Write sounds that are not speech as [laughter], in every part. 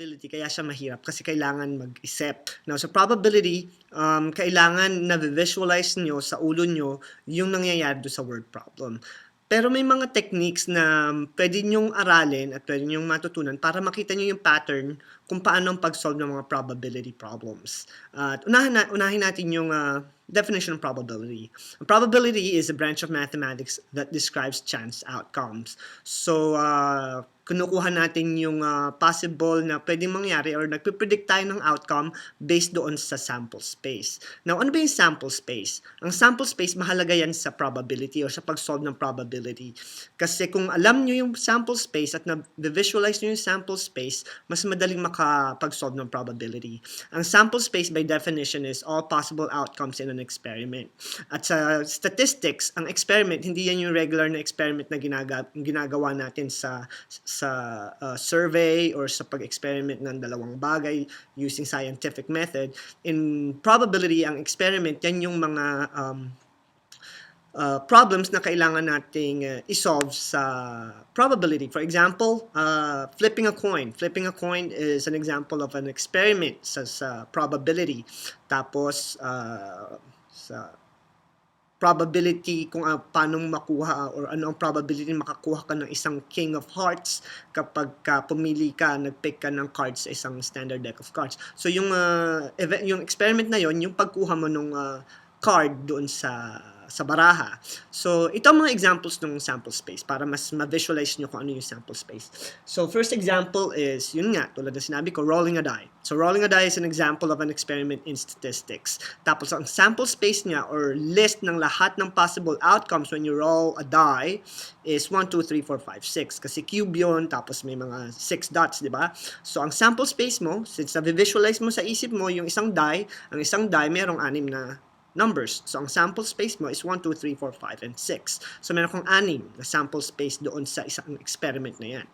probability kaya siya mahirap kasi kailangan mag-isip. Now, sa probability, um, kailangan na visualize nyo sa ulo nyo yung nangyayari doon sa word problem. Pero may mga techniques na pwede nyong aralin at pwede nyong matutunan para makita nyo yung pattern kung paano ang pag-solve ng mga probability problems. At unahin, na, unahin natin yung uh, definition of probability. Probability is a branch of mathematics that describes chance outcomes. So, uh, kinukuha natin yung uh, possible na pwedeng mangyari or nagpipredict tayo ng outcome based doon sa sample space. Now, ano ba yung sample space? Ang sample space, mahalaga yan sa probability or sa pag-solve ng probability. Kasi kung alam nyo yung sample space at na-visualize nyo yung sample space, mas madaling makapag-solve ng probability. Ang sample space by definition is all possible outcomes in an experiment. At sa statistics, ang experiment, hindi yan yung regular na experiment na ginaga, ginagawa natin sa uh, survey or sa pag-experiment ng dalawang bagay using scientific method. In probability, ang experiment, yan yung mga um, uh, problems na kailangan nating uh, isolve sa probability. For example, uh, flipping a coin. Flipping a coin is an example of an experiment sa, sa probability. Tapos, uh, sa probability kung uh, paano makuha or ano ang probability makakuha ka ng isang king of hearts kapag ka pumili ka, nagpick ka ng cards sa isang standard deck of cards. So yung uh, event, yung experiment na yon, yung pagkuha mo ng uh, card doon sa sa baraha. So, ito ang mga examples ng sample space para mas ma-visualize nyo kung ano yung sample space. So, first example is, yun nga, tulad na sinabi ko, rolling a die. So, rolling a die is an example of an experiment in statistics. Tapos, ang sample space niya or list ng lahat ng possible outcomes when you roll a die is 1, 2, 3, 4, 5, 6. Kasi cube yun, tapos may mga 6 dots, di ba? So, ang sample space mo, since na-visualize mo sa isip mo yung isang die, ang isang die merong anim na numbers. So, ang sample space mo is 1, 2, 3, 4, 5, and 6. So, meron kang anim na sample space doon sa isang experiment na yan.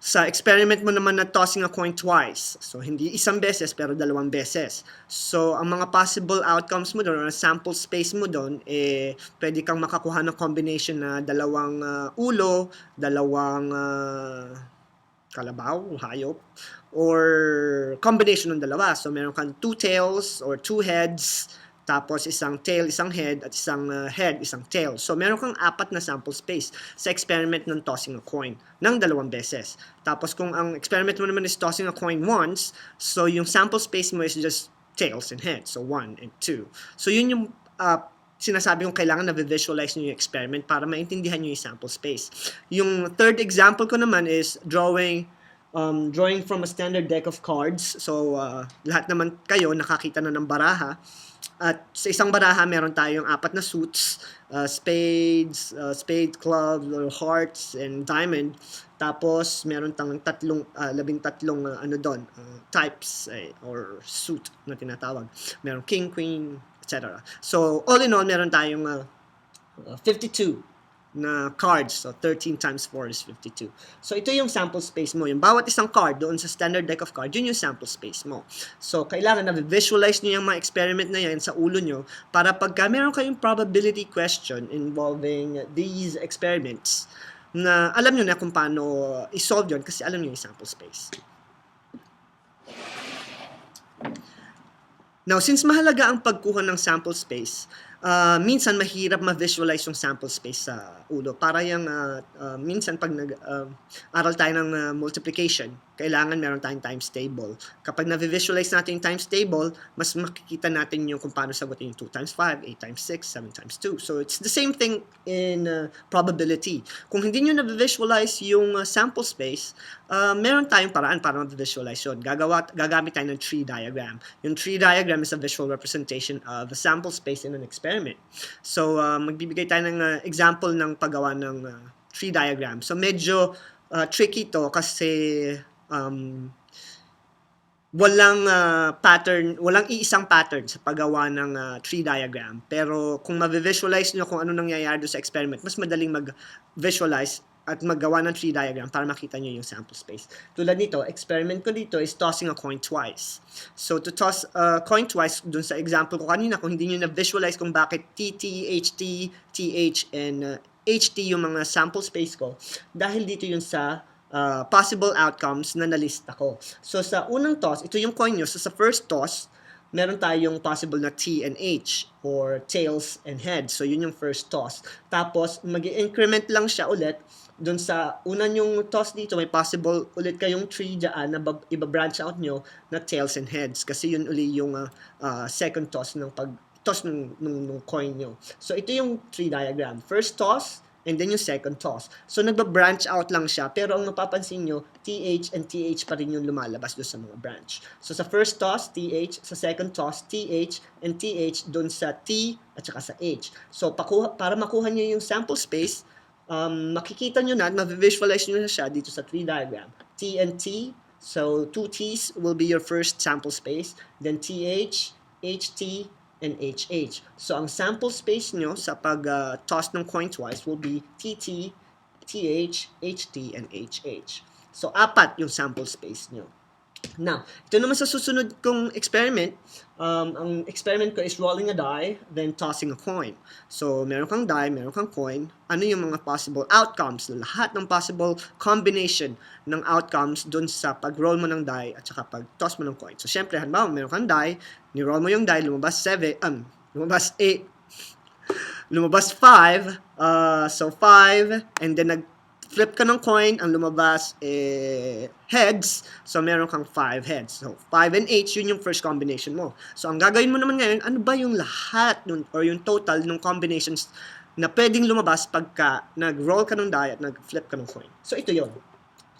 Sa experiment mo naman na tossing a coin twice. So, hindi isang beses, pero dalawang beses. So, ang mga possible outcomes mo doon, or sample space mo doon, eh, pwede kang makakuha ng combination na dalawang uh, ulo, dalawang uh, kalabaw, hayop, or combination ng dalawa. So, meron kang two tails or two heads, tapos isang tail, isang head, at isang uh, head, isang tail. So meron kang apat na sample space sa experiment ng tossing a coin ng dalawang beses. Tapos kung ang experiment mo naman is tossing a coin once, so yung sample space mo is just tails and heads. So one and two. So yun yung uh, sinasabi kong kailangan na visualize nyo yung experiment para maintindihan nyo yung sample space. Yung third example ko naman is drawing um, drawing from a standard deck of cards. So, uh, lahat naman kayo nakakita na ng baraha. At sa isang baraha, meron tayong apat na suits, uh, spades, uh, spade, club, hearts, and diamond. Tapos, meron tang tatlong, uh, labing tatlong uh, ano doon, uh, types eh, or suit na tinatawag. Meron king, queen, etc. So, all in all, meron tayong uh, uh, 52 na cards. So, 13 times 4 is 52. So, ito yung sample space mo. Yung bawat isang card doon sa standard deck of cards, yun yung sample space mo. So, kailangan na visualize nyo yung mga experiment na yan sa ulo nyo para pagka meron kayong probability question involving these experiments, na alam nyo na kung paano isolve yun kasi alam nyo yung sample space. Now, since mahalaga ang pagkuha ng sample space, uh, minsan mahirap ma-visualize yung sample space sa ulo. Para yung, uh, uh, minsan pag nag-aral tayo ng uh, multiplication, kailangan meron tayong times table. Kapag na-visualize natin yung times table, mas makikita natin yung kung paano sagutin yung 2 times 5, 8 times 6, 7 times 2. So it's the same thing in uh, probability. Kung hindi nyo na-visualize yung uh, sample space, uh, meron tayong paraan para ma-visualize yun. Gagawa, gagamit tayo ng tree diagram. Yung tree diagram is a visual representation of a sample space in an experiment. So uh, magbibigay tayo ng uh, example ng paggawa ng uh, tree diagram. So medyo uh, tricky to kasi um, walang uh, pattern, walang iisang pattern sa paggawa ng uh, tree diagram. Pero kung ma-visualize nyo kung ano nangyayari sa experiment, mas madaling mag-visualize at maggawa ng tree diagram para makita nyo yung sample space. Tulad nito, experiment ko dito is tossing a coin twice. So to toss a coin twice, dun sa example ko kanina, kung hindi nyo na-visualize kung bakit TT, HT, TH, and uh, HT yung mga sample space ko, dahil dito yun sa uh, possible outcomes na nalista ko. So sa unang toss, ito yung coin nyo. So sa first toss, meron tayong possible na T and H or tails and heads. So yun yung first toss. Tapos mag increment lang siya ulit dun sa una yung toss dito, may possible ulit kayong tree dyan na bab- iba-branch out nyo na tails and heads. Kasi yun uli yung uh, uh, second toss ng pag toss ng, ng, ng coin nyo. So ito yung tree diagram. First toss, and then yung second toss. So nagba-branch out lang siya, pero ang napapansin nyo, TH and TH pa rin yung lumalabas doon sa mga branch. So sa first toss, TH, sa second toss, TH and TH doon sa T at saka sa H. So pakuha, para makuha nyo yung sample space, um, makikita nyo na, ma-visualize nyo na siya dito sa tree diagram. T and T, so two T's will be your first sample space, then TH, HT, and HH. So, ang sample space nyo sa pag-toss ng coin twice will be TT, TH, HT, and HH. So, apat yung sample space nyo. Now, ito naman sa susunod kong experiment, um, ang experiment ko is rolling a die, then tossing a coin. So, meron kang die, meron kang coin. Ano yung mga possible outcomes? Lahat ng possible combination ng outcomes dun sa pag-roll mo ng die at saka pag-toss mo ng coin. So, syempre, halimbawa, meron kang die, ni-roll mo yung die, lumabas 7, um, lumabas 8, [laughs] lumabas 5, uh, so 5, and then nag flip ka ng coin, ang lumabas eh, heads, so meron kang 5 heads. So, 5 and 8, yun yung first combination mo. So, ang gagawin mo naman ngayon, ano ba yung lahat nun, or yung total ng combinations na pwedeng lumabas pagka nag-roll ka ng die at nag-flip ka ng coin. So, ito yon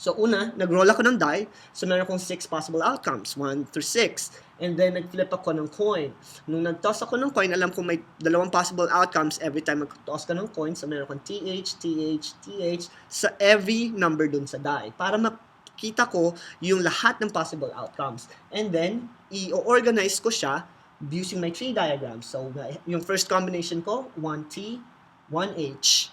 So, una, nag-roll ako ng die. So, meron akong 6 possible outcomes. 1 through 6. And then, nag-flip ako ng coin. Nung nag-toss ako ng coin, alam ko may dalawang possible outcomes every time mag-toss ka ng coin. So, meron akong TH, TH, TH sa every number dun sa die. Para makita ko yung lahat ng possible outcomes. And then, i-organize ko siya using my tree diagram. So, yung first combination ko, 1T, 1H,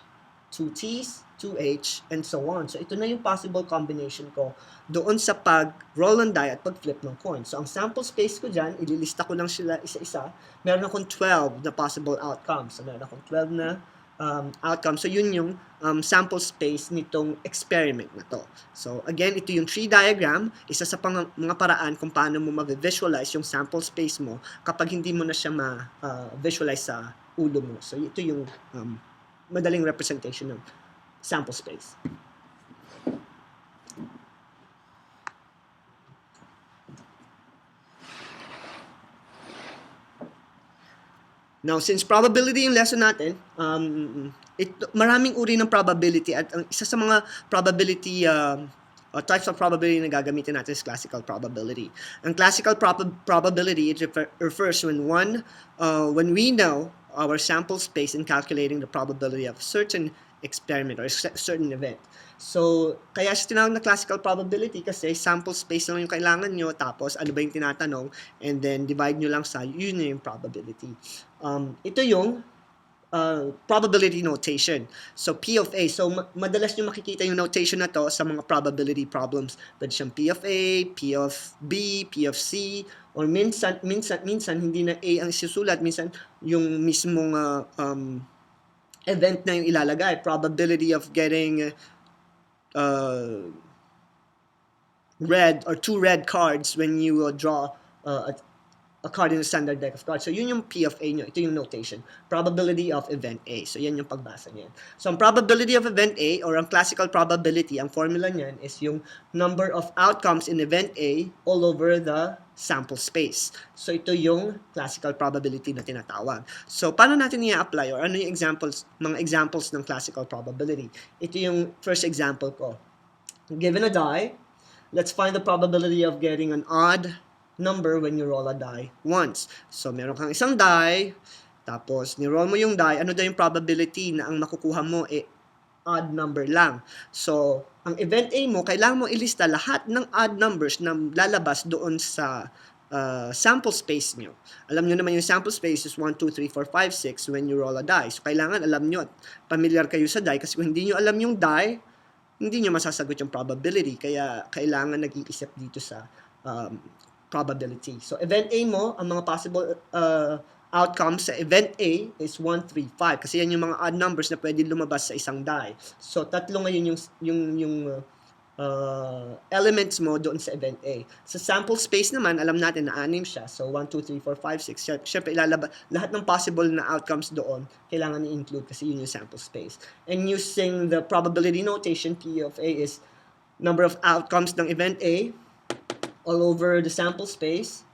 2T's, 2H, and so on. So, ito na yung possible combination ko doon sa pag-roll ng die at pag-flip ng coin. So, ang sample space ko dyan, ililista ko lang sila isa-isa. Meron akong 12 na possible outcomes. So, meron akong 12 na um, outcomes. So, yun yung um, sample space nitong experiment na to. So, again, ito yung tree diagram. Isa sa pang, mga paraan kung paano mo ma-visualize yung sample space mo kapag hindi mo na siya ma-visualize sa ulo mo. So, ito yung um, madaling representation ng sample space. Now, since probability yung lesson natin, um, it, maraming uri ng probability at ang isa sa mga probability um, uh, types of probability na gagamitin natin is classical probability. Ang classical prob- probability it refer- refers when one uh, when we know our sample space in calculating the probability of certain experiment or certain event. So, kaya siya tinawag na classical probability kasi sample space lang yung kailangan nyo, tapos ano ba yung tinatanong, and then divide nyo lang sa, yun yung probability. Um, ito yung uh, probability notation. So, P of A. So, ma- madalas nyo makikita yung notation na to sa mga probability problems. Pwede siyang P of A, P of B, P of C, or minsan, minsan, minsan, hindi na A ang isusulat. Minsan, yung mismong uh, um, event na yung ilalagay. Probability of getting uh, red or two red cards when you uh, draw uh, a, a card in the standard deck of cards. So, yun yung P of A nyo. Ito yung notation. Probability of event A. So, yan yung pagbasa niyan. So, ang probability of event A or ang classical probability, ang formula niyan is yung number of outcomes in event A all over the sample space. So, ito yung classical probability na tinatawag. So, paano natin i-apply or ano yung examples, mga examples ng classical probability? Ito yung first example ko. Given a die, let's find the probability of getting an odd number when you roll a die once. So, meron kang isang die, tapos ni-roll mo yung die, ano daw yung probability na ang makukuha mo eh odd number lang. So, ang event A mo, kailangan mo ilista lahat ng odd numbers na lalabas doon sa uh, sample space nyo. Alam nyo naman yung sample space is 1, 2, 3, 4, 5, 6 when you roll a die. So, kailangan alam nyo at familiar kayo sa die kasi kung hindi nyo alam yung die, hindi nyo masasagot yung probability. Kaya, kailangan nag-iisip dito sa um, probability. So, event A mo, ang mga possible uh, outcomes sa event A is 1, 3, 5. Kasi yan yung mga odd numbers na pwede lumabas sa isang die. So, tatlo ngayon yung, yung, yung uh, uh, elements mo doon sa event A. Sa sample space naman, alam natin na anim siya. So, 1, 2, 3, 4, 5, 6. Siyempre, ilalaba, lahat ng possible na outcomes doon, kailangan i-include kasi yun yung sample space. And using the probability notation, P of A is number of outcomes ng event A all over the sample space.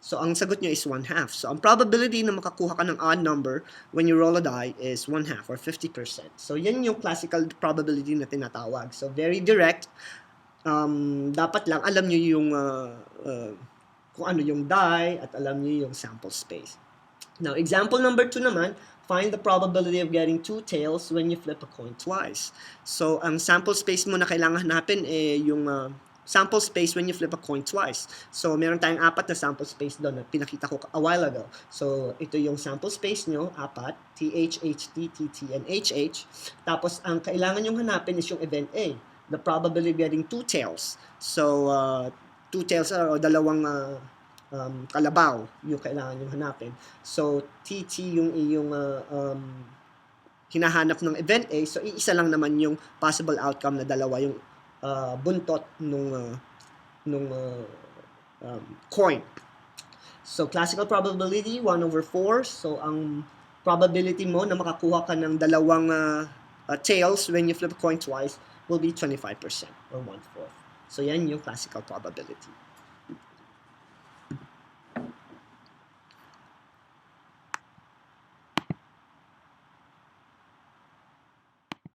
So, ang sagot nyo is 1 half. So, ang probability na makakuha ka ng odd number when you roll a die is 1 half or 50%. So, yan yung classical probability na tinatawag. So, very direct. Um, dapat lang alam nyo yung uh, uh, kung ano yung die at alam nyo yung sample space. Now, example number 2 naman, find the probability of getting two tails when you flip a coin twice. So, ang sample space mo na kailangan hanapin eh yung uh, sample space when you flip a coin twice. So, meron tayong apat na sample space doon na pinakita ko a while ago. So, ito yung sample space nyo, apat, TH, HT, TT, and HH. Tapos, ang kailangan yung hanapin is yung event A, the probability of getting two tails. So, uh, two tails are o dalawang uh, um, kalabaw yung kailangan yung hanapin. So, TT yung iyong uh, um, hinahanap ng event A. So, iisa lang naman yung possible outcome na dalawa yung uh, buntot nung uh, nung uh, um, coin. So, classical probability, 1 over 4. So, ang probability mo na makakuha ka ng dalawang uh, uh, tails when you flip a coin twice will be 25% or 1-4. So, yan yung classical probability.